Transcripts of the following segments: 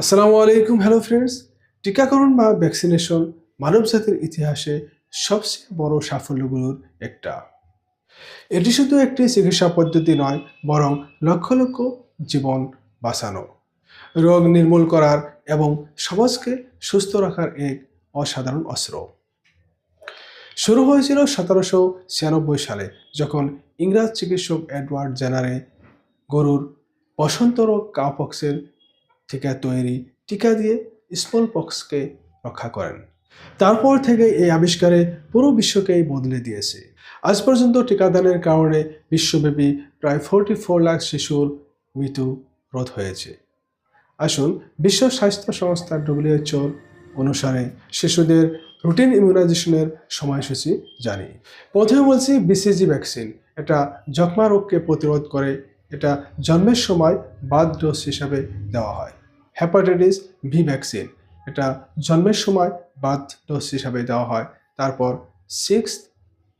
আসসালামু আলাইকুম hello friends টিকাকরণ বা ভ্যাকসিনেশন মানবজাতির ইতিহাসে সবচেয়ে বড় সাফল্যগুলোর একটা। এটি শুধু একটি চিকিৎসা পদ্ধতি নয়, বরং লক্ষ লক্ষ জীবন বাঁচানো। রোগ নির্মূল করার এবং সমাজকে সুস্থ রাখার এক অসাধারণ অস্ত্র। শুরু হয়েছিল সতেরোশো ছিয়ানব্বই সালে, যখন ইংরাজ চিকিৎসক এডওয়ার্ড জেনারে গরুর বসন্ত রোগ কাপক্সের টিকা তৈরি, টিকা দিয়ে স্মল পক্সকে রক্ষা করেন। তারপর থেকে এই আবিষ্কারে পুরো বিশ্বকেই বদলে দিয়েছে। আজ পর্যন্ত টিকাদানের কারণে বিশ্বব্যাপী প্রায় ফোরটি ফোর লাখ শিশুর মৃত্যু রোধ হয়েছে। আসুন, বিশ্ব স্বাস্থ্য সংস্থা ডব্লিউএচওর অনুসারে শিশুদের রুটিন ইমিউনাইজেশনের সময়সূচি জানি। প্রথমে বলছি বিসিজি ভ্যাকসিন এটা যক্ষ্মা রোগকে প্রতিরোধ করে, এটা জন্মের সময় বাদ ডোজ হিসাবে দেওয়া হয়। Hepatitis B vaccine. এটা জন্মের সময় বাদ ডোজ হিসাবে দেওয়া হয়। তারপর সিক্স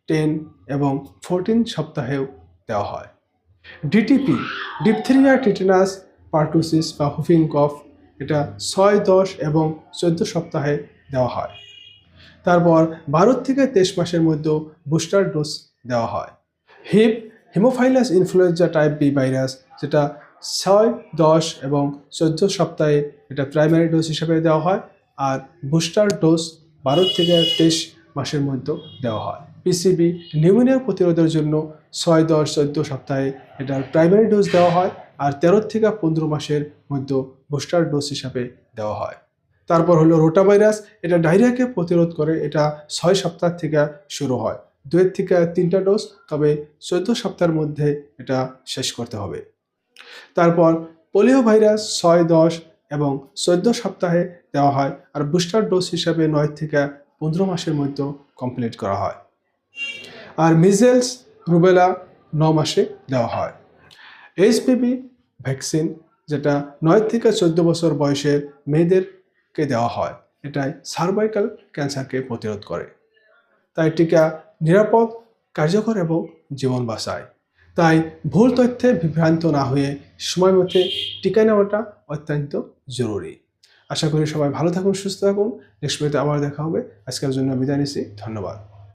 টেন এবং ফোরটিন সপ্তাহেও দেওয়া হয়। ডিটিপি ডিপথেরিয়া টিটেনাস পার্টুসিস বা হুফিং কফ এটা ছয়, দশ এবং চোদ্দ সপ্তাহে দেওয়া হয়। তারপর বারো থেকে তেইশ মাসের মধ্যেও বুস্টার ডোজ দেওয়া হয়। Hib haemophilus influenzae type B virus যেটা ছয়, দশ এবং চোদ্দ সপ্তাহে এটা প্রাইমারি ডোজ হিসেবে দেওয়া হয় আর বুস্টার ডোজ বারো থেকে তেইশ মাসের মধ্যে দেওয়া হয়। পিসিবি নিউমোনিয়া প্রতিরোধের জন্য ছয়, দশ, চোদ্দ সপ্তাহে এটার প্রাইমারি ডোজ দেওয়া হয় আর তেরো থেকে পনেরো মাসের মধ্যে বুস্টার ডোজ হিসাবে দেওয়া হয়। তারপর হলো রোটা ভাইরাস, এটা ডায়রিয়াকে প্রতিরোধ করে এটা ছয় সপ্তাহ থেকে শুরু হয়। দুয়ের থেকে তিনটা ডোজ তবে চোদ্দ সপ্তাহের মধ্যে এটা শেষ করতে হবে। তারপর পোলিও ভাইরাস ছয় দশ এবং চোদ্দ সপ্তাহে দেওয়া হয় আর বুস্টার ডোজ হিসাবে নয় থেকে পনেরো মাসের মধ্যে কমপ্লিট করা হয়। আর মিজেলস রুবেলা ন মাসে দেওয়া হয়। এইচপিভি ভ্যাকসিন যেটা নয় থেকে চোদ্দ বছর বয়সের মেয়েদেরকে দেওয়া হয়, এটাই সার্ভাইকাল ক্যান্সারকে প্রতিরোধ করে। তাই টিকা নিরাপদ, কার্যকর এবং জীবন বাঁচায়। তাই ভুল তথ্যে বিভ্রান্ত না হয়ে সময় মতে টিকা নেওয়াটা অত্যন্ত জরুরি। আশা করি সবাই ভালো থাকুন, সুস্থ থাকুন। নেক্সট আবার দেখা হবে। আজকের জন্য বিদায় নিচ্ছি। ধন্যবাদ।